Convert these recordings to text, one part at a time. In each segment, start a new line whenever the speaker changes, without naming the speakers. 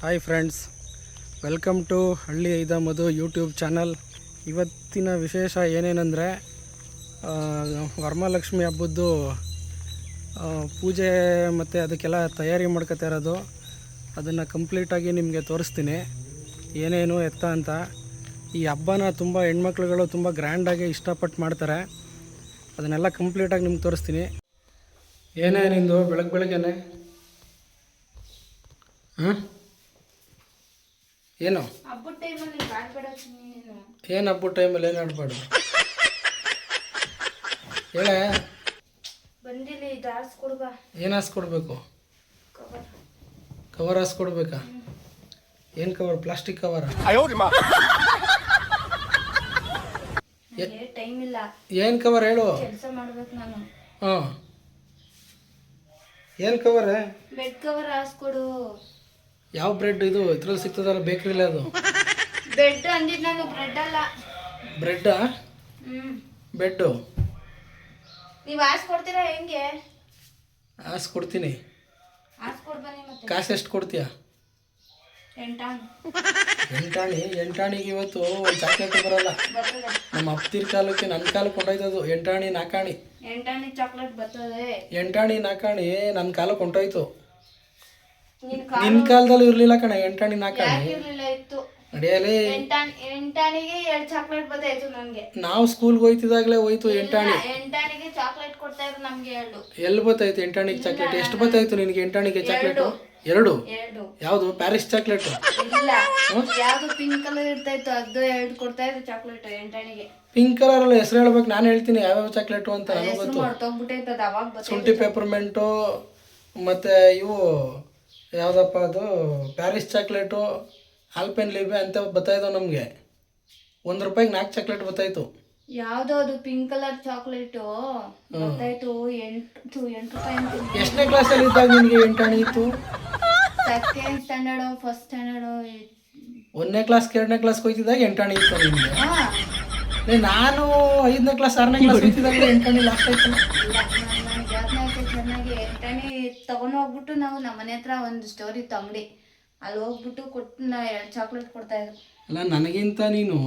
Hi friends, welcome to ಹಳ್ಳಿ ಐದ ಮಧು YouTube channel. ಇವತ್ತಿನ ವಿಶೇಷ ಏನೇನೆಂದರೆ ವರಮಹಾಲಕ್ಷ್ಮಿ ಹಬ್ಬದ್ದು ಪೂಜೆ ಮತ್ತು ಅದಕ್ಕೆಲ್ಲ ತಯಾರಿ ಮಾಡ್ಕೊತಾ ಇರೋದು. ಅದನ್ನು ಕಂಪ್ಲೀಟಾಗಿ ನಿಮಗೆ ತೋರಿಸ್ತೀನಿ. ಏನೇನು ಎತ್ತ ಅಂತ. ಈ ಹಬ್ಬನ ತುಂಬ ಹೆಣ್ಮಕ್ಳುಗಳು ತುಂಬ ಗ್ರ್ಯಾಂಡಾಗಿ ಇಷ್ಟಪಟ್ಟು ಮಾಡ್ತಾರೆ. ಅದನ್ನೆಲ್ಲ ಕಂಪ್ಲೀಟಾಗಿ ನಿಮ್ಗೆ ತೋರಿಸ್ತೀನಿ. ಏನೇ ನಿಂದು ಬೆಳಗ್ಗೆ ಬೆಳಗ್ಗೆನೆ? ಹಾಂ ಏನು? ಏನು ಹಬ್ಬದ ಟೈಮಲ್ಲಿ ಏನು ಆಡ್ಬಾರ್ದು? ಹೇಳ. ಏನು ಹಾಸ್ಕೊಡ್ಬೇಕು
ಕವರ್
ಕವರ್ ಹಾಸ್ಕೊಡ್ಬೇಕಾ ಏನು ಕವರ್ ಪ್ಲಾಸ್ಟಿಕ್ ಕವರ್
ನನಗೆ ಟೈಮ್ ಇಲ್ಲ.
ಏನು ಕವರ್ ಹೇಳು?
ಕೆಲಸ ಮಾಡ್ಬೇಕು ನಾನು.
ಹಾಂ ಏನು ಕವರ್
ಬೆಡ್ ಕವರ್ ಹಾಸ್ಕೊಡು
ಯಾವ ಬ್ರೆಡ್ ಇದು? ಇದ್ರಲ್ಲಿ ಸಿಗ್ತದಲ್ಲ ಬೇಕ್ರಿಲಿ ಅದು?
ಬೆಡ್ ಅಂದಿದ್ ನಾನು ಬ್ರೆಡ್ ಅಲ್ಲ.
ಬ್ರೆಡ್
ಹ್ಮ್.
ಬೆಡ್ಡು
ನೀವು ಹಾಸ್ಕೊಡ್ತೀರಾ ಹೆಂಗೆ?
ಹಾಸ್ಕೊಡ್ತೀನಿ
ಹಾಸ್ಕೊಡ್ ಬನ್ನಿ ಮತ್ತೆ.
ಕಾಸು ಎಷ್ಟು ಕೊಡ್ತೀಯ?
ಎಂಟಾಣಿ.
ಎಂಟಾಣಿ? ಎಂಟಾಣಿಗೆ ಇವತ್ತು ಒಂದು ಚಾಕ್ಲೇಟ್ ಬರಲ್ಲ.
ಬರ್ತದೆ.
ನಮ್ಮ ಅಪ್ತಿರ್ ಕಾಲಕ್ಕೆ ನನ್ನ ಕಾಲಕ್ಕೆ ಕೊಂಡೋಯ್ತದು ಎಂಟಾಣಿ ನಾಕಾಣಿ.
ಎಂಟಾಣಿ ಚಾಕ್ಲೇಟ್ ಬರ್ತದೆ.
ಎಂಟಾಣಿ ನಾಕಾಣಿ ನನ್ನ ಕಾಲಕ್ಕೆ ಹೊಂಟೋಯ್ತು.
ನಿನ್
ಕಾಲದಲ್ಲಿ ಇರ್ಲಿಲ್ಲ ಕಣ ಎಂಟಾಣಿ ನಾ
ಕಾಲಿರ್ಲಿಲ್ಲ ಇತ್ತು?
ನಡೆಯಲೇ
ಎಂಟಾಣಿ ಎಂಟಾಣಿಗೆ ಎರಡು ಚಾಕ್ಲೇಟ್ ಬರ್ತಾಯಿತ್ತು ನನ್ಗೆ.
ನಾವು ಸ್ಕೂಲ್ಗೆ ಹೋಯ್ತಿದಾಗಲೇ ಹೋಯ್ತು ಎಂಟಾಣಿ
ಎಂಟಾಣಿಗೆ ಚಾಕ್ಲೇಟ್ ಕೊಡ್ತಾ ಇದ್ರು ನಮ್ಗೆ ಎರಡು.
ಎಲ್ಲಿ ಬತ್ತಾಯ್ತು ಎಂಟಾಣಿಗೆ ಚಾಕ್ಲೇಟ್? ಎಷ್ಟು ಬತ್ತಾಯ್ತು ನಿನಗೆ ಎಂಟಾಣಿಗೆ ಚಾಕ್ಲೇಟ್? ಎರಡು?
ಎರಡು.
ಯಾವುದು? Paris chocolate?
ಇಲ್ಲ. ಯಾವುದು ಪಿಂಕ್ ಕಲರ್ ಇರ್ತಾ ಇತ್ತು ಅದು ಎರಡು ಕೊಡ್ತಾ ಇದ್ರು ಚಾಕ್ಲೇಟ್ ಎಂಟಾಣಿಗೆ
ಪಿಂಕ್ ಕಲರ್ ಅಲ್ಲ ಹೆಸರು ಹೇಳ್ಬೇಕು ನಾನು ಹೇಳ್ತೀನಿ ಯಾವ್ಯಾವ ಚಾಕ್ಲೇಟು ಅಂತ ನನಗೆ ಗೊತ್ತು. ಶುಂಠಿ ಪೆಪರ್ಮೆಂಟು ಮತ್ತೆ ಇವು ಯಾವುದಪ್ಪ ಅದು? ಪ್ಯಾರಿಸ್ ಚಾಕ್ಲೇಟು ಆಲ್ಪೆನ್ ಲಿಬೆ ಅಂತ ಬತ್ತಾಯಿದ್ವು ನಮಗೆ. ಒಂದು ರೂಪಾಯಿಗೆ ನಾಲ್ಕು ಚಾಕ್ಲೇಟ್ ಬರ್ತಾಯಿತ್ತು
ಯಾವ್ದೋ ಅದು ಪಿಂಕ್ ಕಲರ್ ಚಾಕ್ಲೇಟು? ಬರ್ತಾಯಿತ್ತು ಎಂಟು ಎಂಟು ರೂಪಾಯಿ ಅಂತ
ಎಷ್ಟನೇ ಕ್ಲಾಸಲ್ಲಿ ಇದ್ದಾಗ ನಿಮಗೆ ಎಂಟು ಹಣ ಇತ್ತು?
ಸೆಕೆಂಡ್ ಸ್ಟ್ಯಾಂಡರ್ಡು ಫಸ್ಟ್ ಸ್ಟ್ಯಾಂಡರ್ಡು
ಒಂದನೇ ಕ್ಲಾಸ್ ಎರಡನೇ ಕ್ಲಾಸ್ ಹೋಯ್ತಿದ್ದಾಗ ಹಣ ಇತ್ತು ನಿಮಗೆ. ನಾನು ಐದನೇ ಕ್ಲಾಸ್ ಆರನೇ ಕ್ಲಾಸ್ ಹೋಯ್ತಿದ್ದಾಗ ಎಂಟಾಣಿ ಲಾಸ್ಟ್ ಆಯ್ತು
ಚೆನ್ನಾಗಿ ಎಂಟಾಣಿ ತಗೊಂಡು ಹೋಗ್ಬಿಟ್ಟು ನಾವು ನಮ್ಮ ಮನೆ ಹತ್ರ ಒಂದು ಸ್ಟೋರಿ ತಂಗಡಿ ಅಂಗಡಿ ಅಲ್ಲಿ ಹೋಗ್ಬಿಟ್ಟು ಕೊಟ್ಟು ನಾ ಎರಡು ಚಾಕ್ಲೇಟ್ ಕೊಡ್ತಾ ಇದ್ರು
ಅಲ್ಲ ನನಗಿಂತ ನೀನು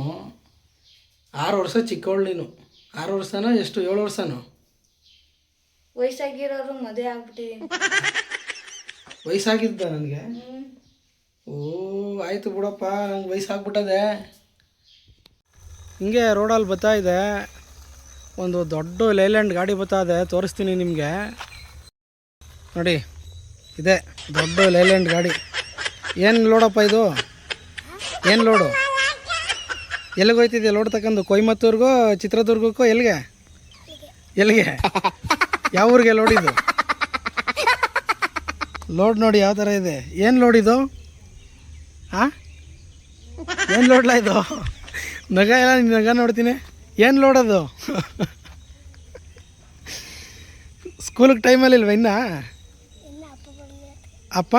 ಆರು ವರ್ಷ ಚಿಕ್ಕವಳು ನೀನು. ಆರು ವರ್ಷನೋ ಎಷ್ಟು ಏಳು ವರ್ಷನೋ?
ವಯಸ್ಸಾಗಿರೋರು ಮದುವೆ ಆಗ್ಬಿಟ್ಟಿದ್ದೀನಿ
ವಯಸ್ಸಾಗಿದ್ದ ನನಗೆ. ಓ ಆಯಿತು ಬಿಡಪ್ಪ ನಂಗೆ ವಯಸ್ಸಾಗ್ಬಿಟ್ಟದೆ. ಹಿಂಗೆ ರೋಡಲ್ಲಿ ಬರ್ತಾ ಇದೆ. ಒಂದು ದೊಡ್ಡ ಲೈಲ್ಯಾಂಡ್ ಗಾಡಿ ಬರ್ತಾ ಇದೆ ತೋರಿಸ್ತೀನಿ ನಿಮಗೆ. ನೋಡಿ, ಇದೆ ದೊಡ್ಡ ಲೈಲ್ಯಾಂಡ್ ಗಾಡಿ. ಏನು ಲೋಡಪ್ಪ ಇದು? ಏನು ಲೋಡು? ಎಲ್ಲಿಗೆ ಹೋಯ್ತಿದ್ಯಾ ಲೋಡ್ ತಕ್ಕಂದು ಕೊಯಮತ್ತೂರ್ಗೋ, ಚಿತ್ರದುರ್ಗಕ್ಕೋ, ಎಲ್ಲಿಗೆ? ಎಲ್ಲಿಗೆ? ಯಾವ ಊರಿಗೆ ಲೋಡ್ ಇದು? ಲೋಡ್ ನೋಡಿ ಯಾವ ಥರ ಇದೆ. ಏನು ಲೋಡ್ ಇದು? ಹಾಂ ಏನು ಲೋಡ್ಲ ಇದು? ನಗ ಎಲ್ಲ ನಿನ್ನ ನಗ ನೋಡ್ತೀನಿ. ಏನು ಲೋಡ್ ಅದು? ಸ್ಕೂಲಿಗೆ ಟೈಮಲ್ಲಿ ಇಲ್ವ ಇನ್ನ? ಅಪ್ಪ?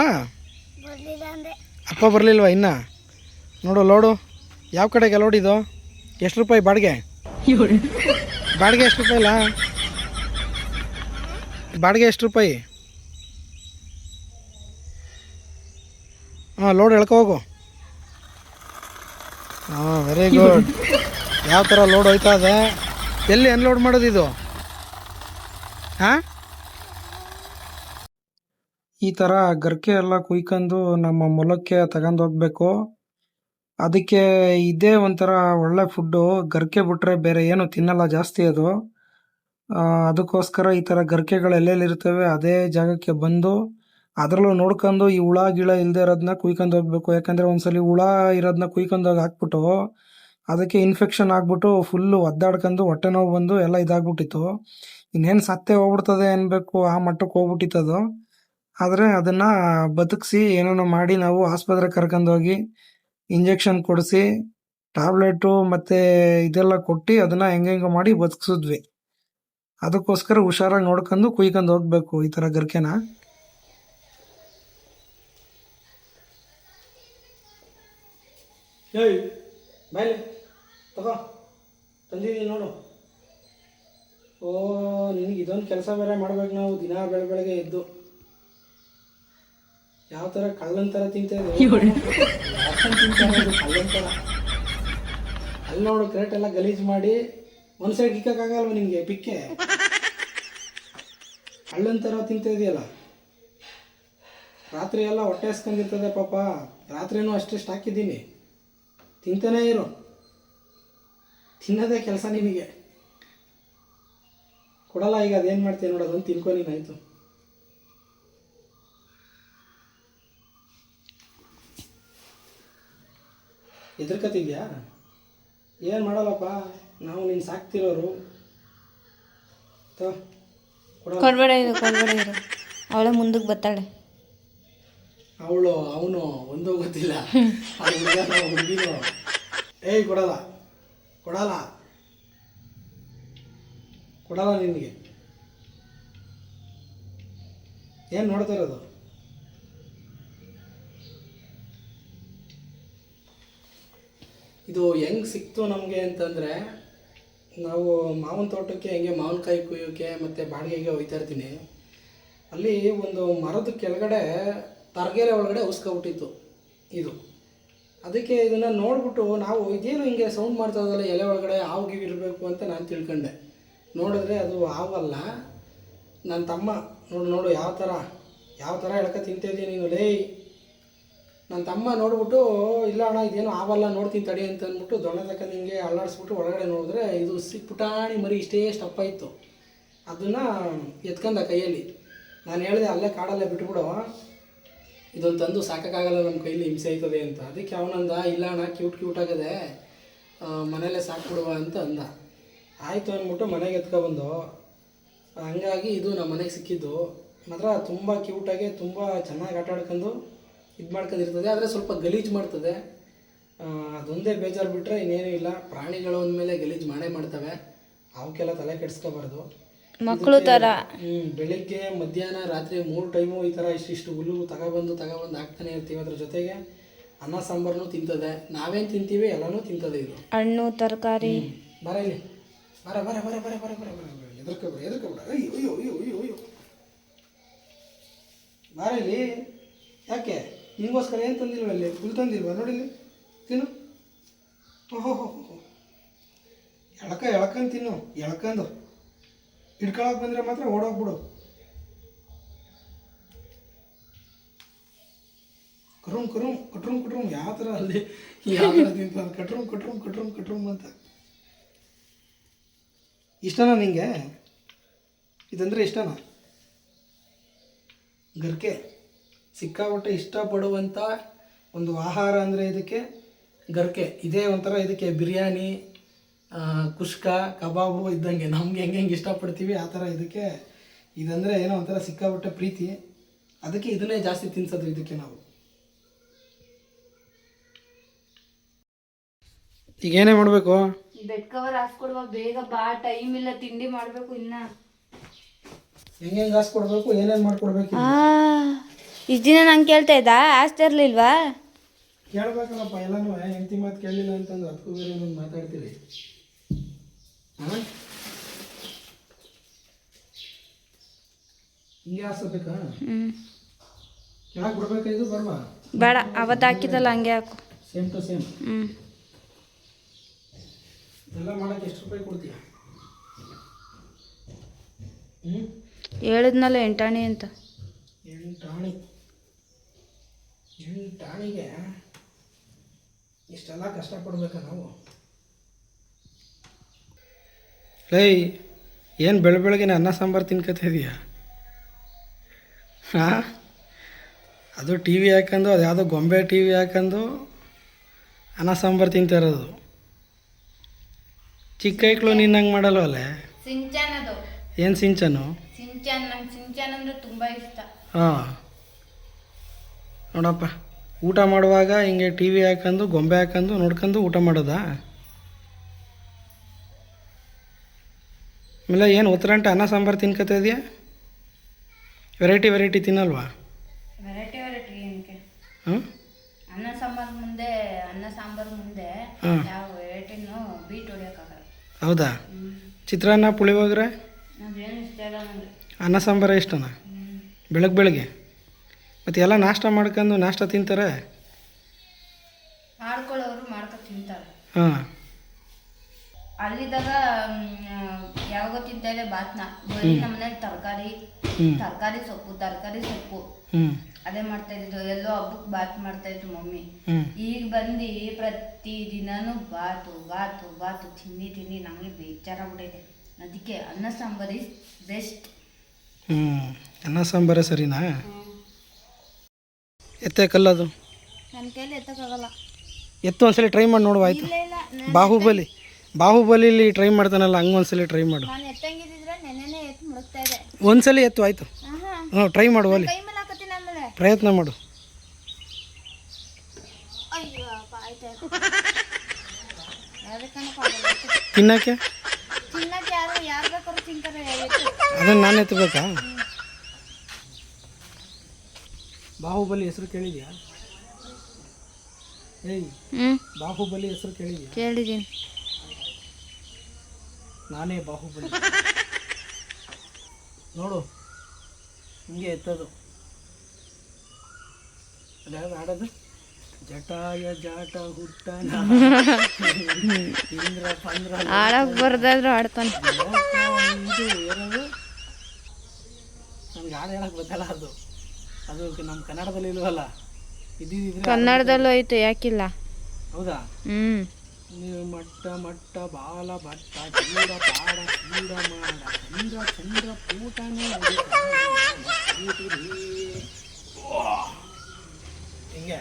ಅಪ್ಪ ಬರಲಿಲ್ವ ಇನ್ನ? ನೋಡು ಲೋಡು ಯಾವ ಕಡೆಗೆ ಲೋಡ್ ಇದು ಎಷ್ಟು ರೂಪಾಯಿ ಬಾಡಿಗೆ? ಬಾಡಿಗೆ ಎಷ್ಟು ರೂಪಾಯಿ ಅಲ್ಲ ಬಾಡಿಗೆ ಎಷ್ಟು ರೂಪಾಯಿ? ಹಾಂ ಲೋಡ್ ಎಳ್ಕೊ ಹೋಗು. ಹಾಂ ವೆರಿ ಗುಡ್ ಯಾವ ಥರ ಲೋಡ್ ಹೋಯ್ತಾ ಇದೆ? ಎಲ್ಲಿ ಅನ್ಲೋಡ್ ಮಾಡೋದು ಇದು? ಹಾಂ? ಈ ಥರ ಗರ್ಕೆ ಎಲ್ಲ ಕುಯ್ಕೊಂಡು ನಮ್ಮ ಮೊಲಕ್ಕೆ ತಗೊಂಡು ಹೋಗ್ಬೇಕು. ಅದಕ್ಕೆ ಇದೇ ಒಂಥರ ಒಳ್ಳೆ ಫುಡ್ಡು ಗರ್ಕೆ ಬಿಟ್ರೆ ಬೇರೆ ಏನು ತಿನ್ನಲ್ಲ ಜಾಸ್ತಿ ಅದು. ಅದಕ್ಕೋಸ್ಕರ ಈ ಥರ ಗರ್ಕೆಗಳು ಎಲ್ಲೆಲ್ಲಿ ಇರ್ತವೆ ಅದೇ ಜಾಗಕ್ಕೆ ಬಂದು ಅದರಲ್ಲೂ ನೋಡ್ಕೊಂಡು ಈ ಹುಳ ಗಿಳ ಇಲ್ಲದೆ ಇರೋದನ್ನ ಕುಯ್ಕೊಂಡು ಹೋಗ್ಬೇಕು. ಯಾಕಂದರೆ ಒಂದ್ಸಲಿ ಹುಳ ಇರೋದನ್ನ ಕುಯ್ಕೊಂಡು ಹೋಗಿ ಹಾಕ್ಬಿಟ್ಟು ಅದಕ್ಕೆ ಇನ್ಫೆಕ್ಷನ್ ಆಗ್ಬಿಟ್ಟು ಫುಲ್ಲು ಒದ್ದಾಡ್ಕೊಂಡು ಹೊಟ್ಟೆ ನೋವು ಬಂದು ಎಲ್ಲ ಇದಾಗ್ಬಿಟ್ಟಿತ್ತು. ಇನ್ನೇನು ಸತ್ತೇ ಹೋಗ್ಬಿಡ್ತದೆ ಅನ್ಬೇಕು. ಆ ಮಟ್ಟಕ್ಕೆ ಹೋಗ್ಬಿಟ್ಟಿತ್ತದು ಆದರೆ ಅದನ್ನು ಬದುಕಿಸಿ ಏನೇನೋ ಮಾಡಿ ನಾವು ಆಸ್ಪತ್ರೆಗೆ ಕರ್ಕೊಂಡೋಗಿ ಇಂಜೆಕ್ಷನ್ ಕೊಡಿಸಿ, ಟ್ಯಾಬ್ಲೆಟು ಮತ್ತು ಇದೆಲ್ಲ ಕೊಟ್ಟು ಅದನ್ನು ಹೆಂಗೆಂಗೆ ಮಾಡಿ ಬದುಕಿಸಿದ್ವಿ. ಅದಕ್ಕೋಸ್ಕರ ಹುಷಾರಾಗಿ ನೋಡ್ಕೊಂಡು ಕುಯ್ಕೊಂಡು ಹೋಗಬೇಕು ಈ ಥರ ಗರ್ಕೆನ. ನೋಡು. ಓ, ನಿನಗೆ ಇದೊಂದು ಕೆಲಸ ಬೇರೆ ಮಾಡ್ಬೇಕು ನಾವು ದಿನ ಬೆಳ ಬೆಳಗ್ಗೆ ಎದ್ದು. ಯಾವ ಥರ ಕಳ್ಳನ ಥರ ತಿಂತಾ ಕಳ್ಳನ ಥರ ಅಲ್ಲಿ ನೋಡು ಕ್ರೇಟ್ ಎಲ್ಲ ಗಲೀಜು ಮಾಡಿ ಒಂದು ಸೈಡ್ ಇಕ್ಕಾಗಲ್ವ ನಿಮಗೆ ಪಿಕ್ಕೆ? ಕಳ್ಳನ್ ಥರ ತಿಂತಾ ಇದೆಯಲ್ಲ. ರಾತ್ರಿ ಎಲ್ಲ ಹೊಟ್ಟೆ ಹಸ್ಕೊಂಡಿರ್ತದೆ ಪಾಪ. ರಾತ್ರಿನೂ ಅಷ್ಟಿಷ್ಟು ಹಾಕಿದ್ದೀನಿ ತಿಂತಾನೇ ಇರು. ತಿನ್ನೋದೇ ಕೆಲಸ ನಿನಗೆ ಕೊಡಲ್ಲ ಈಗ ಅದೇನು ಮಾಡ್ತೀನಿ ನೋಡೋದು ಅದೊಂದು ತಿನ್ಕೊ ನೀನಾಯ್ತು ಎದುರ್ಕತಿದ್ಯಾ ಏನು ಮಾಡಲ್ಲಪ್ಪ? ನಾವು ನೀನು ಸಾಕ್ತಿರೋರು.
ಕೊಡ್ಬೇಡ ಅವಳೇ ಮುಂದಕ್ಕೆ ಬರ್ತಾಳೆ.
ಅವಳು ಅವನು ಒಂದೋ ಗೊತ್ತಿಲ್ಲ. ಹುಡುಗನ ಹುಡುಗಿನು. ಏಯ್ ಕೊಡಲ್ಲ. ಕೊಡಲ್ಲ. ಕೊಡಲ್ಲ ನಿನಗೆ. ಏನು ನೋಡ್ತಾ ಇರೋದು? ಇದು ಹೆಂಗೆ ಸಿಕ್ತು ನಮಗೆ ಅಂತಂದರೆ, ನಾವು ಮಾವಿನ ತೋಟಕ್ಕೆ, ಹೆಂಗೆ ಮಾವಿನಕಾಯಿ ಕುಯ್ಯೋಕ್ಕೆ ಮತ್ತು ಬಾಡಿಗೆಗೆ ಹೋಗ್ತಾ ಇರ್ತೀನಿ. ಅಲ್ಲಿ ಒಂದು ಮರದ ಕೆಳಗಡೆ, ತರಗೆರೆ ಒಳಗಡೆ ಉಸ್ಕೊಬಿಟ್ಟಿತ್ತು ಇದು. ಅದಕ್ಕೆ ಇದನ್ನು ನೋಡಿಬಿಟ್ಟು ನಾವು ಇದೇನು ಹಿಂಗೆ ಸೌಂಡ್ ಮಾಡ್ತಾ ಇದ್ದಲ್ಲ ಎಲೆ ಒಳಗಡೆ ಹಾವು ಇರಬೇಕು ಅಂತ ನಾನು ತಿಳ್ಕೊಂಡೆ. ನೋಡಿದ್ರೆ ಅದು ಹಾವಲ್ಲ. ನನ್ನ ತಮ್ಮ, ನೋಡು ನೋಡು, ಯಾವ ಥರ ಯಾವ ಥರ ಎಳ್ಕ ತಿಂತಾಯಿದ್ದೀನಿ ನೀನು? ಲೇ ನನ್ನ ತಮ್ಮ ನೋಡ್ಬಿಟ್ಟು, ಇಲ್ಲ ಅಣ್ಣ, ಇದೇನು ಆಗಲ್ಲ, ನೋಡ್ತೀನಿ ತಡಿ ಅಂತ ಅಂದ್ಬಿಟ್ಟು ದೊಣ್ಣೆ ತಕ್ಕ ಹಿಂಗೆ ಅಲ್ಲಾಡಿಸ್ಬಿಟ್ಟು ಒಳಗಡೆ ನೋಡಿದ್ರೆ ಇದು ಸಿ ಪುಟಾಣಿ ಮರಿ ಇಷ್ಟೇ ಸ್ಟಪ್ ಇತ್ತು ಅದನ್ನು ಎತ್ಕೊಂಡ ಕೈಯಲ್ಲಿ. ನಾನು ಹೇಳಿದೆ, ಅಲ್ಲೇ ಕಾಡಲ್ಲೇ ಬಿಟ್ಬಿಡು. ಇದೊಂದು ತಂದು ಸಾಕೋಕ್ಕಾಗಲ್ಲ, ನಮ್ಮ ಕೈಯಲ್ಲಿ ಹಿಂಸೆ ಆಯ್ತದೆ ಅಂತ. ಅದಕ್ಕೆ ಅವನಂದ, ಇಲ್ಲ ಅಣ್ಣ, ಕ್ಯೂಟ್ ಕ್ಯೂಟ್ ಆಗದೆ ಮನೇಲೇ ಸಾಕ್ಬಿಡುವ ಅಂತ ಅಂದ. ಆಯಿತು ಅಂದ್ಬಿಟ್ಟು ಮನೆಗೆ ಎತ್ಕೊಬಂದು, ಹಂಗಾಗಿ ಇದು ನಮ್ಮ ಮನೆಗೆ ಸಿಕ್ಕಿದ್ದು. ಮಾತ್ರ ತುಂಬ ಕ್ಯೂಟಾಗಿ ತುಂಬ ಚೆನ್ನಾಗಿ ಆಟ ಆಡ್ಕೊಂಡು ಇದು ಮಾಡ್ಕೊಂಡಿರ್ತದೆ ಆದರೆ ಸ್ವಲ್ಪ ಗಲೀಜ್ ಮಾಡ್ತದೆ. ಅದೊಂದೇ ಬೇಜಾರು ಬಿಟ್ಟರೆ ಇನ್ನೇನೂ ಇಲ್ಲ. ಪ್ರಾಣಿಗಳು ಅಂದಮೇಲೆ ಗಲೀಜ್ ಮಾಡೇ ಮಾಡ್ತವೆ. ಅವಕ್ಕೆಲ್ಲ ತಲೆ ಕೆಡಿಸ್ಕೋಬಾರ್ದು.
ಮಕ್ಕಳು ಥರ
ಹ್ಞೂ ಬೆಳಿಗ್ಗೆ ಮಧ್ಯಾಹ್ನ ರಾತ್ರಿ ಮೂರು ಟೈಮು ಈ ಥರ ಇಷ್ಟಿಷ್ಟು ಹುಲ್ಲು ತಗೊಬಂದು ತಗೊಬಂದು ಹಾಕ್ತಾನೆ ಇರ್ತೀವಿ. ಅದ್ರ ಜೊತೆಗೆ ಅನ್ನ ಸಾಂಬಾರು ತಿಂತದೆ. ನಾವೇನು ತಿಂತೀವಿ? ಎಲ್ಲನೂ ತಿಂತದೆ ಇದು.
ಹಣ್ಣು ತರಕಾರಿ.
ಬರ ಇಲ್ಲಿ. ಬರ ಬರ ಬರ ಬರ ಬರ ಬರ ಬರ ಎದುರ್ಕೊಬಿಡ ಅಯ್ಯೋ ಅಯ್ಯೋ ಅಯ್ಯೋ ಅಯ್ಯೋ. ಬರ ಇಲ್ಲಿ. ಯಾಕೆ? ನಿಂಗೋಸ್ಕರ ಏನು ತಂದಿಲ್ವ ಅಲ್ಲಿ? ಹುಲ್ ನೋಡಿ ನೋಡಿಲ್ಲಿ ತಿನ್ನು. ಓಹೋ ಹೋ ಹೋ ಎಳಕ ಎಳ್ಕಂಡು ತಿನ್ನು. ಎಳ್ಕಂದು ಹಿಡ್ಕೊಳಕ್ಕೆ ಬಂದರೆ ಮಾತ್ರ ಓಡೋಗ್ಬಿಡು. ಕಟ್ರೂಮ್ ಕಟ್ರೂಮ್ ಕಟ್ರೂಮ್ ಕಟ್ರೂಮ್ ಯಾವ ಥರ ಅಲ್ಲಿ ಯಾವ ತಿಂತಾರೆ? ಕಟ್ರೂಮ್ ಕಟ್ರೂಮ್ ಕಟ್ರೂಮ್ ಕಟ್ರೂಮ್ ಅಂತ. ಇಷ್ಟನಾ ನಿಂಗೆ? ಇದಂದರೆ ಇಷ್ಟನಾ? ಗರ್ಕೆ. ಸಿಕ್ಕಾಪಟ್ಟೆ ಇಷ್ಟಪಡುವಂಥ ಒಂದು ಆಹಾರ ಅಂದರೆ ಇದಕ್ಕೆ ಗರ್ಕೆ. ಇದೇ ಒಂಥರ ಇದಕ್ಕೆ ಬಿರಿಯಾನಿ ಕುಷ್ಕ ಕಬಾಬು ಇದ್ದಂಗೆ. ನಮ್ಗೆ ಹೆಂಗೆ ಹೆಂಗೆ ಇಷ್ಟಪಡ್ತೀವಿ ಆ ಥರ ಇದಕ್ಕೆ. ಇದಂದರೆ ಏನೋ ಒಂಥರ ಸಿಕ್ಕಾಪಟ್ಟೆ ಪ್ರೀತಿ. ಅದಕ್ಕೆ ಇದನ್ನೇ ಜಾಸ್ತಿ ತಿನ್ಸೋದು ಇದಕ್ಕೆ ನಾವು. ಈಗ ಏನೇ ಮಾಡಬೇಕು?
ಬೆಡ್ ಕವರ್ ಹಾಸ್ಕೊಡುವ ಬೇಗ ಬಾ ಟೈಮ್ ಇಲ್ಲ ತಿಂಡಿ ಮಾಡಬೇಕು ಇನ್ನ.
ಹೆಂಗೆ ಹೆಂಗೆ ಕಾಸು ಕೊಡಬೇಕು ಏನೇನು ಮಾಡ್ಕೊಡ್ಬೇಕು
ಆ. ಇಷ್ಟು ದಿನ ನಂಗೆ ಕೇಳ್ತಾ ಇದ್ದ? ಆಸ್ತಿ ಇರ್ಲಿಲ್ವಾ?
ಕೇಳ್ಬೇಕಲ್ಲಪ್ಪ ಎಲ್ಲನೂ ಹೆಂಡತಿ ಮಾತು ಕೇಳಲಿಲ್ಲ ಅಂತಂದು ಅದಕ್ಕೂ ಬೇರೆ ಒಂದು ಮಾತಾಡ್ತೀವಿ ಹಾಂ? ಹಿಂಗೆ ಹಾಸ್ಬೇಕಾ ಕೆಳಗೆ ಬಿಡ್ಬೇಕಾಯ್ತು ಬರ್ವಾ?
ಬೇಡ ಅವತ್ತು ಹಾಕಿದಲ್ಲ ಹಂಗೆ ಹಾಕು.
Same to same
hmm.
ಇದೆಲ್ಲ ಮಾಡೋಕ್ಕೆ ಎಷ್ಟು ರೂಪಾಯಿ ಕೊಡ್ತೀಯ? ಹ್ಞೂ
ಹೇಳಿದ್ನಲ್ಲ ಎಂಟಾಣಿ ಅಂತ.
ಎಂಟಾಣಿ. ಎಂಟಾಣಿಗೆ ಇಷ್ಟೆಲ್ಲ ಕಷ್ಟಪಡ್ಬೇಕ ನಾವು. ಲೈ ಏನು ಬೆಳ ಬೆಳಗ್ಗೆ ಅನ್ನ ಸಾಂಬಾರು ತಿನ್ಕೊತಾ ಇದೀಯಾ? ಹಾಂ? ಅದು ಟಿ ವಿ ಹಾಕೊಂಡು ಅದು ಯಾವುದೋ ಗೊಂಬೆ ಟಿ ವಿ ಹಾಕೊಂಡು ಅನ್ನ ಸಾಂಬಾರು ತಿಂತಾ ಇರೋದು. ಚಿಕ್ಕ ಐಕ್ಳು ನೀನು ಹಂಗೆ ಮಾಡಲ್ವಲ್ಲೇ
ಸಿಂಚಾನ್ ಅದು
ಏನು ಸಿಂಚನು?
ಸಿಂಚನ್ ನಂಗೆ ಸಿಂಚನ್ ಅಂದ್ರೆ ತುಂಬಾ ಇಷ್ಟ.
ಹಾಂ. ನೋಡಪ್ಪ. ಊಟ ಮಾಡುವಾಗ ಹಿಂಗೆ ಟಿ ವಿ ಹಾಕೊಂಡು ಗೊಂಬೆ ಹಾಕೊಂಡು ನೋಡ್ಕೊಂಡು ಊಟ ಮಾಡೋದಾ? ಆಮೇಲೆ ಏನು ಉತ್ತರಂಟೆ ಅನ್ನ ಸಾಂಬಾರು ತಿನ್ಕೋತಾ ಇದೆಯಾ? ವೆರೈಟಿ ವೆರೈಟಿ ತಿನ್ನಲ್ವಾ?
ವೆರೈಟಿ ವೆರೈಟಿ ಏನಕ್ಕೆ
ಹಾಂ
ಅನ್ನ ಸಾಂಬಾರ್ ಮುಂದೆ ಅನ್ನ ಸಾಂಬಾರ್ ಮುಂದೆ ಯಾವ ವೆರೈಟಿನೂ ಬೀಟ್ ಹೊಡಿಯೋಕ್ಕಾಗಲ್ಲ.
ಹೌದಾ? ಚಿತ್ರಾನ್ನ ಪುಳಿಯೋಗರೆ? ಅನ್ನ ಸಾಂಬಾರ ಇಷ್ಟನಾ? ಬೆಳಗ್ಗೆ ಬೆಳಗ್ಗೆ? ಮತ್ತು ಎಲ್ಲ ನಾಷ್ಟ ಮಾಡ್ಕೊಂಡು ನಾಷ್ಟ ತಿಂತಾರೆ.
ಮಾಡ್ಕೊಳ್ಳೋರು ಮಾಡ್ಕೊ ತಿಂತಾರೆ.
ಹಾಂ.
ಅಲ್ಲಿದ್ದಾಗ ಯಾವಾಗ ತಿಂತಾರೆ ಬಾತ್ನ? ಬರೀ ನಮ್ಮನೇಲಿ ತರಕಾರಿ ತರಕಾರಿ ಸೊಪ್ಪು ತರಕಾರಿ ಸೊಪ್ಪು. ಅದೇ ಮಾಡ್ತಾ ಇದ್ರು ಎಲ್ಲೋ ಹಬ್ಬಕ್ಕೆ ಬಾತ್ ಮಾಡ್ತಾ ಇದ್ರು ಮಮ್ಮಿ. ಈಗ ಬಂದು ಪ್ರತಿ ದಿನಾನು ಬಾತು ಬಾತು ಬಾತು. ತಿಂಡಿ ತಿಂಡಿ ನಮಗೆ ಬೇಜಾರಾಗ್ಬಿಟ್ಟೈತೆ ಅದಕ್ಕೆ ಅನ್ನ ಸಾಂಬಾರ್ ಇಸ್ ಬೆಸ್ಟ್
ಅನ್ನ ಸಾಂಬಾರೇ ಸರಿನಾ? ಎತ್ತೆ ಕಲ್ಲದು
ನನ್ನ ಕೈಲಿ ಎತ್ತಕ್ಕಾಗಲ್ಲ.
ಎತ್ತು ಒಂದ್ಸಲಿ ಟ್ರೈ ಮಾಡಿ ನೋಡುವ ಆಯ್ತು.
ಇಲ್ಲ ಇಲ್ಲ
ಬಾಹುಬಲಿ ಬಾಹುಬಲಿಲಿ ಟ್ರೈ ಮಾಡ್ತಾನಲ್ಲ ಹಂಗೆ ಒಂದ್ಸಲಿ ಟ್ರೈ ಮಾಡು.
ನಾನು ಎತ್ತಂಗಿದ್ರೆ ನೆನ್ನೆನೇ ಎತ್ತು ಮುಳುಗ್ತಾ ಇದೆ.
ಒಂದ್ಸಲಿ ಎತ್ತು ಆಯಿತು.
ಆಹಾ.
ಹ್ಞೂ ಟ್ರೈ ಮಾಡು ಅಲ್ಲಿ
ಕೈ ಮೇಲೆ ಹಾಕತ್ತೀನಿ ಆಮೇಲೆ
ಪ್ರಯತ್ನ ಮಾಡು.
ಅಯ್ಯೋ ಅಪ್ಪ ಆಯ್ತಾಯ್ತು.
ತಿನ್ನಕ್ಕೆ?
ಅದನ್ನ ಯಾರು ಯಾರು ಬೇಕಾದ್ರೂ ತಿಂತಾರೆ ಎತ್ತು
ಅದನ್ನು ನಾನು ಎತ್ತಬೇಕಾ ಬಾಹುಬಲಿ ಹೆಸರು ಕೇಳಿದ್ಯಾ? ಏಯ್
ಹ್ಞೂ
ಬಾಹುಬಲಿ ಹೆಸರು ಕೇಳಿದ್ಯಾ?
ಕೇಳಿದ್ದೀನಿ.
ನಾನೇ ಬಾಹುಬಲಿ. ನೋಡು ಹಿಂಗೆ ಎತ್ತದು. ಅದ್ಯಾವ್ದು ಆಡೋದು ಜಟಾಯ ಜಾಟ ಹುಟ್ಟ ಇಂದ್ರ ಪಂದ್ರ
ಹಾಡಕ್ಕೆ ಬರ್ದಾದ್ರೂ ಆಡ್ತಾನೆ
ಇದು ಏನದು ನಮ್ಗೆ ಹಾಡು ಹೇಳಕ್ ಗೊತ್ತಲ್ಲ ಅದು. ಅದು ನಮ್ಮ ಕನ್ನಡದಲ್ಲಿ ಇಲ್ವಲ್ಲ? ಇದ್ದಿದ್ರೆ
ಕನ್ನಡದಲ್ಲೂ ಐತೆ ಯಾಕಿಲ್ಲ.
ಹೌದಾ?
ಹ್ಮ್.
ನೀವು ಮಟ್ಟ ಮಟ್ಟ ಬಾಲ ಭಟ್ಟ ಚಂದ್ರ ಪಾಡ ಚಂದ್ರ ಮಾಡ ಚಂದ್ರ ಚಂದ್ರ ಪೂಟನೆ ಹಿಂಗೆ.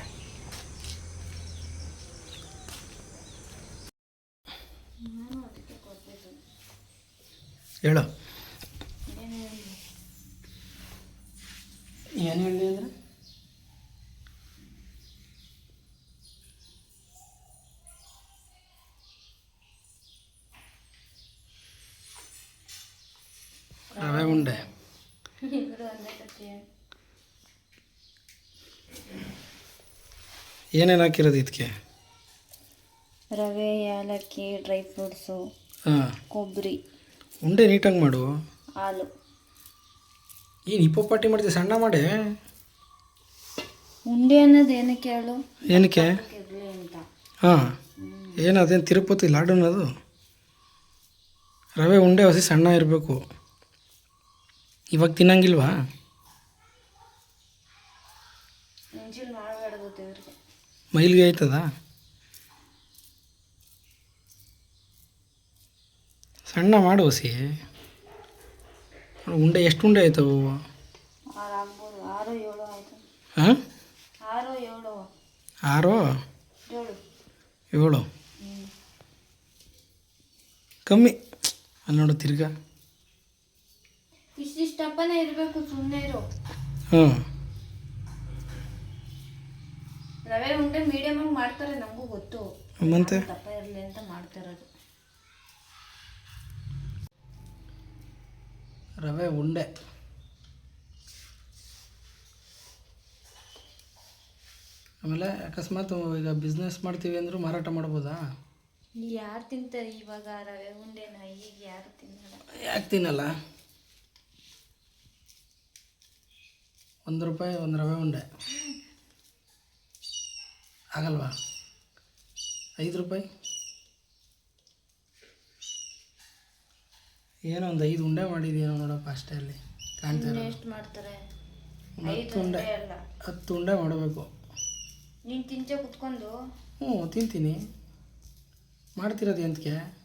ಹೇಳು. ಏನು ಹೇಳಿ ಅಂದರೆ? ರವೆ ಉಂಡೆ. ಏನೇನು ಹಾಕಿರೋದು ಇದಕ್ಕೆ
ರವೆ ಏಲಕ್ಕಿ ಡ್ರೈ ಫ್ರೂಟ್ಸು
ಹಾಂ.
ಕೊಬ್ಬರಿ.
ಉಂಡೆ ನೀಟಾಗಿ ಮಾಡು.
ಹಾಲು.
ಏನು ಹಿಪ್ಪೋಪಾಟಿ ಮಾಡಿದೆ ಸಣ್ಣ ಮಾಡಿ?
ಉಂಡೆ ಅನ್ನೋದು ಏನಕ್ಕೆ ಹೇಳು?
ಏನಕ್ಕೆ? ಹಾಂ. ಏನು ಅದೇನು ತಿರುಪತಿ ಲಾಡು ಅನ್ನೋದು ರವೆ ಉಂಡೆ ಹಸಿ ಸಣ್ಣ ಇರಬೇಕು. ಇವಾಗ ತಿನ್ನಂಗಿಲ್ವಾ? ಮೈಲಿಗೆ ಆಯ್ತದ? ಸಣ್ಣ ಮಾಡು ಹಸಿ. ಉಂಡೆ ಎಷ್ಟು ಉಂಡೆ ಆಯ್ತವು ಹಾಂ?
ಆರು? ಏಳು.
ಕಮ್ಮಿ. ಅಲ್ಲಿ ನೋಡು ತಿರ್ಗಾ.
ಇಷ್ಟಿಷ್ಟಪ್ಪನೇ ಇರಬೇಕು ಸುಮ್ಮನೆ ಇರು.
ಹ್ಞೂ.
ರವೆ ಉಂಡೆ ಮೀಡಿಯಮ್ ಆಗಿ ಮಾಡ್ತಾರೆ ನಮಗೂ ಗೊತ್ತು.
ಮತ್ತೆ? ರವೆ ಉಂಡೆ. ಆಮೇಲೆ ಅಕಸ್ಮಾತ್ ಈಗ ಬಿಸ್ನೆಸ್ ಮಾಡ್ತೀವಿ ಅಂದರೂ ಮಾರಾಟ ಮಾಡ್ಬೋದಾ?
ಯಾರು ತಿಂತಾರೆ ಇವಾಗ ರವೆ ಉಂಡೆನ? ಈಗ ಯಾರು ತಿನ್ನಲ್ಲ?
ಯಾಕೆ ತಿನ್ನಲ್ಲ? ಒಂದು ರೂಪಾಯಿ ಒಂದು ರವೆ ಉಂಡೆ. ಆಗಲ್ವಾ? ಐದು ರೂಪಾಯಿ? ಏನೋ ಒಂದು ಐದು ಉಂಡೆ ಮಾಡಿದೇನೋ ನೋಡಪ್ಪ ಅಷ್ಟೇ ಅಲ್ಲಿ. ಕಾಣ್ತಾ
ಎಷ್ಟು ಮಾಡ್ತಾರೆ?
ಹತ್ತು ಉಂಡೆ. ಹತ್ತು ಉಂಡೆ ಮಾಡಬೇಕು.
ನೀನು ತಿಂಚೆ ಕುತ್ಕೊಂಡು?
ಹ್ಞೂ ತಿಂತೀನಿ. ಮಾಡ್ತಿರೋದು ಎಂತಕ್ಕೆ